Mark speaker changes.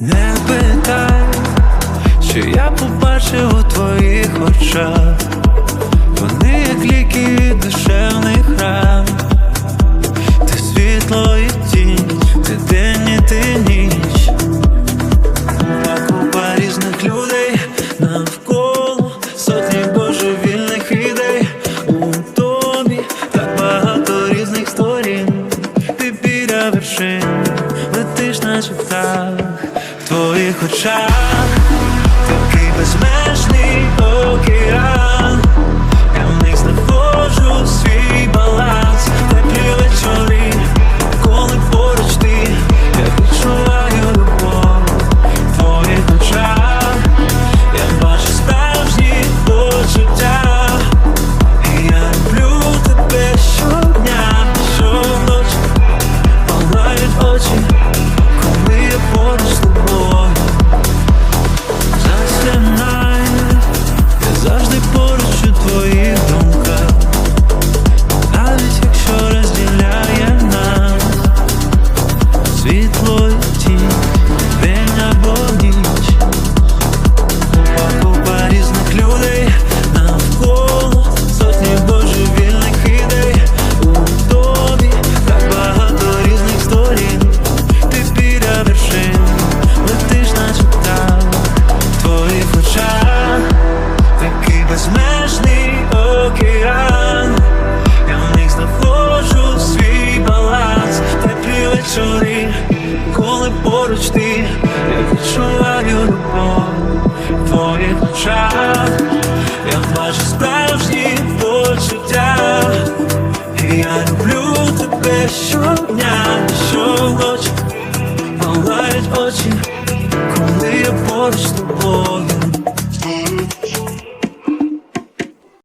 Speaker 1: Не питай, що я побачив у твоїх очах. Вони як ліки від душевних ран. Ти світло і тінь, ти день і ти ніч. Та купа різних людей навколо сотні божевільних ідей у тобі так багато різних сторін. Ти біля вершин, летиш наче птах твоїх очах, такий безмежний океан. зорі, коли поруч ти я відчуваю любов. Твої твоїх я бачу справжні почуття, я люблю тебе щодня, щоночі, палають очі, коли я поруч з тобою.